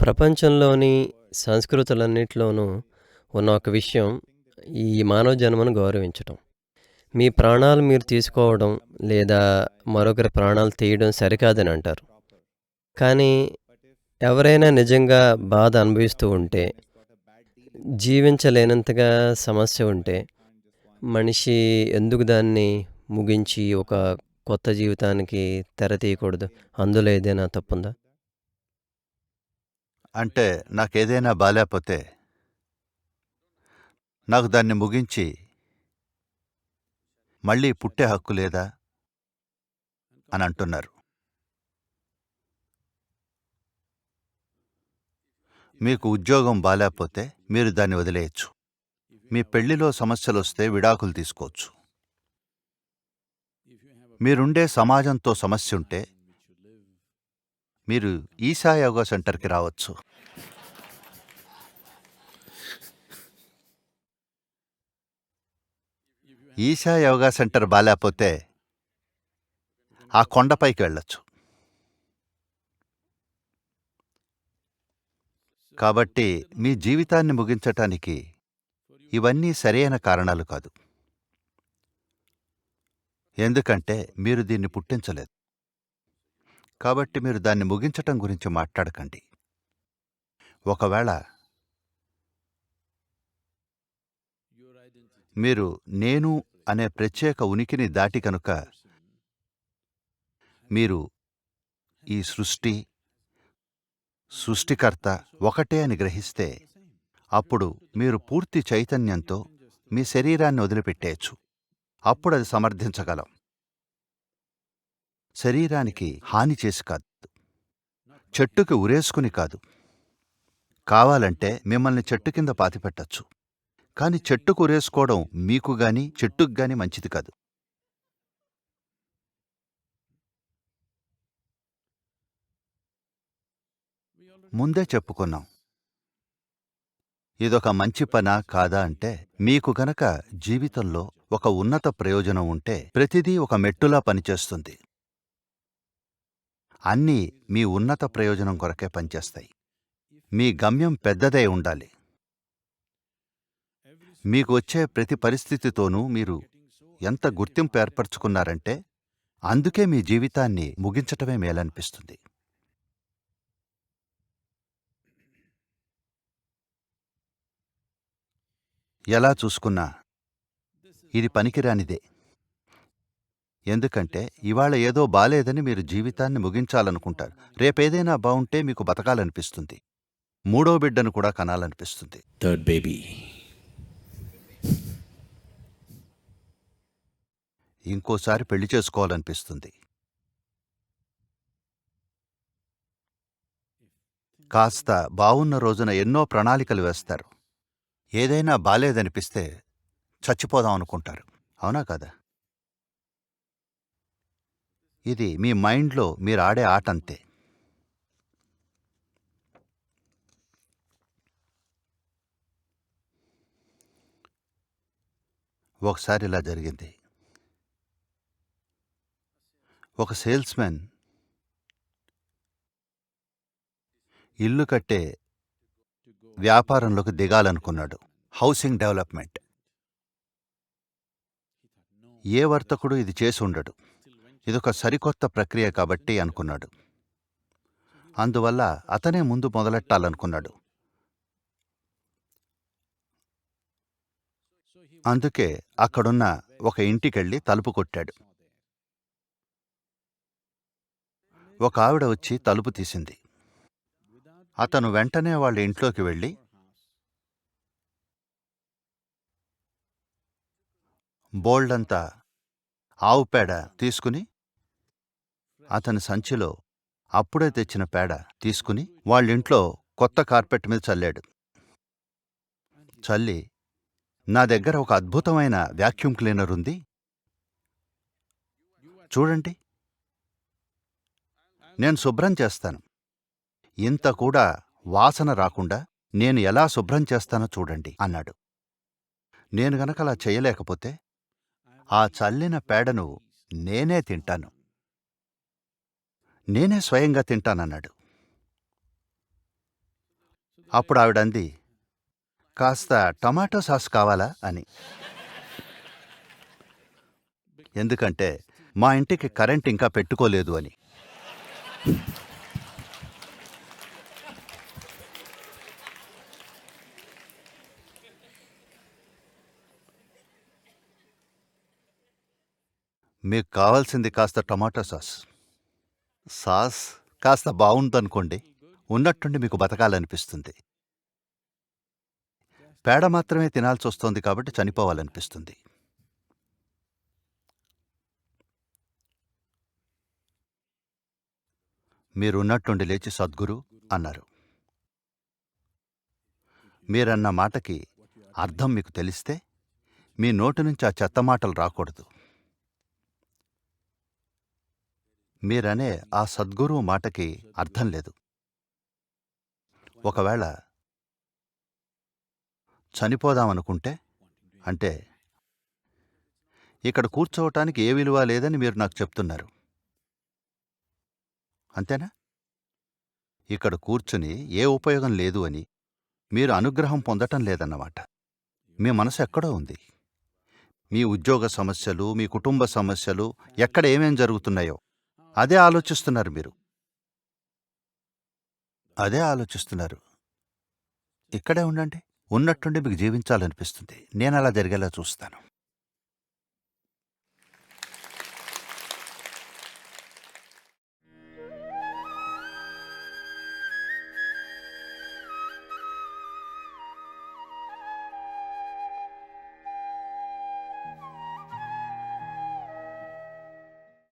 ప్రపంచంలోని సంస్కృతులన్నిటిలోనూ ఉన్న ఒక విషయం ఈ మానవ జన్మను గౌరవించటం. మీ ప్రాణాలు మీరు తీసుకోవడం లేదా మరొకరి ప్రాణాలు తీయడం సరికాదని అంటారు. కానీ ఎవరైనా నిజంగా బాధ అనుభవిస్తూ ఉంటే, జీవించలేనంతగా సమస్య ఉంటే, మనిషి ఎందుకు దాన్ని ముగించి ఒక కొత్త జీవితానికి తెర తీయకూడదు? అందులో ఏదైనా తప్పుందా? అంటే నాకేదైనా బాలేపోతే నాకు దాన్ని ముగించి మళ్ళీ పుట్టే హక్కు లేదా అని అంటున్నారు. మీకు ఉద్యోగం బాలేకపోతే మీరు దాన్ని వదిలేయచ్చు. మీ పెళ్ళిలో సమస్యలొస్తే విడాకులు తీసుకోవచ్చు. మీరుండే సమాజంతో సమస్య ఉంటే మీరు ఈశా యోగా సెంటర్కి రావచ్చు. ఈశా యోగా సెంటర్ బాలేకపోతే ఆ కొండపైకి వెళ్ళొచ్చు. కాబట్టి మీ జీవితాన్ని ముగించటానికి ఇవన్నీ సరైన కారణాలు కాదు. ఎందుకంటే మీరు దీన్ని పుట్టించలేదు. కాబట్టి మీరు దాన్ని ముగించటం గురించి మాట్లాడకండి. ఒకవేళ మీరు నేను అనే ప్రత్యేక ఉనికిని దాటి కనుక మీరు ఈ సృష్టి సృష్టికర్త ఒకటే అని గ్రహిస్తే అప్పుడు మీరు పూర్తి చైతన్యంతో మీ శరీరాన్ని వదిలిపెట్టేయచ్చు. అప్పుడు అది సమర్థించగలం. శరీరానికి హాని చేసి కాదు. చెట్టుకి ఉరేసుకుని కాదు. కావాలంటే మిమ్మల్ని చెట్టు కింద పాతిపెట్టచ్చు. కాని చెట్టుకు ఉరేసుకోవడం మీకు గాని చెట్టుకు గాని మంచిది కాదు. ముందే చెప్పుకున్నాం. ఇదొక మంచి పనా కాదా అంటే మీకు గనక జీవితంలో ఒక ఉన్నత ప్రయోజనం ఉంటే ప్రతిదీ ఒక మెట్టులా పనిచేస్తుంది. అన్నీ మీ ఉన్నత ప్రయోజనం కొరకే పనిచేస్తాయి. మీ గమ్యం పెద్దదై ఉండాలి. మీకు వచ్చే ప్రతి పరిస్థితితోనూ మీరు ఎంత గుర్తింపు ఏర్పరచుకున్నారంటే అందుకే మీ జీవితాన్ని ముగించటమే మేలనిపిస్తుంది. ఎలా చూసుకున్నా ఇది పనికిరానిదే. ఎందుకంటే ఇవాళ ఏదో బాలేదని మీరు జీవితాన్ని ముగించాలనుకుంటారు. రేపేదైనా బావుంటే మీకు బతకాలనిపిస్తుంది. మూడో బిడ్డను కూడా కనాలనిపిస్తుంది. Third baby. ఇంకోసారి పెళ్ళి చేసుకోవాలనిపిస్తుంది. కాస్త బావున్న రోజున ఎన్నో ప్రణాళికలు వేస్తారు. ఏదైనా బాలేదనిపిస్తే చచ్చిపోదాం అనుకుంటారు. అవునా కదా? ఇది మీ మైండ్లో మీరు ఆడే ఆట అంతే ఒకసారి ఇలా జరిగింది. ఒక సేల్స్మెన్ ఇల్లు కట్టే వ్యాపారంలోకి దిగాలనుకున్నాడు. Housing development. ఏ వర్తకుడు ఇది చేసి ఉండడు. ఇదొక సరికొత్త ప్రక్రియ కాబట్టి అనుకున్నాడు. అందువల్ల అతనే ముందు మొదలెట్టాలనుకున్నాడు. అందుకే అక్కడున్న ఒక ఇంటికెళ్ళి తలుపు కొట్టాడు. ఒక ఆవిడ వచ్చి తలుపు తీసింది. అతను వెంటనే వాళ్ళ ఇంట్లోకి వెళ్ళి బోల్డంతా ఆవు పేడ తీసుకుని అతని సంచిలో అప్పుడే తెచ్చిన పేడ తీసుకుని వాళ్ళింట్లో కొత్త కార్పెట్ మీద చల్లాడు. చల్లి నా దగ్గర ఒక అద్భుతమైన వ్యాక్యూమ్ క్లీనర్ ఉంది. చూడండి. నేను శుభ్రం చేస్తాను. ఇంత కూడా వాసన రాకుండా నేను ఎలా శుభ్రం చేస్తానో చూడండి అన్నాడు. నేను గనక అలా చేయలేకపోతే ఆ చల్లిన పేడను నేనే తింటాను. నేనే స్వయంగా తింటానన్నాడు. అప్పుడు ఆవిడంది కాస్త టమాటో సాస్ కావాలా? అని. ఎందుకంటే మా ఇంటికి కరెంట్ ఇంకా పెట్టుకోలేదు అని. మీకు కావాల్సింది కాస్త టమాటో సాస్. సాస్ కాస్త బాగుందనుకోండి ఉన్నట్టుండి మీకు బతకాలనిపిస్తుంది. పేడ మాత్రమే తినాల్సి వస్తోంది కాబట్టి చనిపోవాలనిపిస్తుంది. మీరున్నట్టుండి లేచి సద్గురు అన్నారు. మీరన్న మాటకి అర్థం మీకు తెలిస్తే మీ నోటి నుంచి ఆ చెత్త మాటలు రాకూడదు. మీరనే ఆ సద్గురువు మాటకి అర్థం లేదు. ఒకవేళ చనిపోదామనుకుంటే అంటే ఇక్కడ కూర్చోవటానికి ఏ విలువ లేదని మీరు నాకు చెప్తున్నారు. అంతేనా? ఇక్కడ కూర్చుని ఏ ఉపయోగం లేదు అని మీరు అనుగ్రహం పొందటం లేదన్నమాట. మీ మనసు ఎక్కడో ఉంది. మీ ఉద్యోగ సమస్యలు మీ కుటుంబ సమస్యలు ఎక్కడ ఏమేం జరుగుతున్నాయో అదే ఆలోచిస్తున్నారు మీరు. అదే ఆలోచిస్తున్నారు. ఇక్కడే ఉండండి. ఉన్నట్టుండి మీకు జీవించాలనిపిస్తుంది. నేను అలా జరిగేలా చూస్తాను.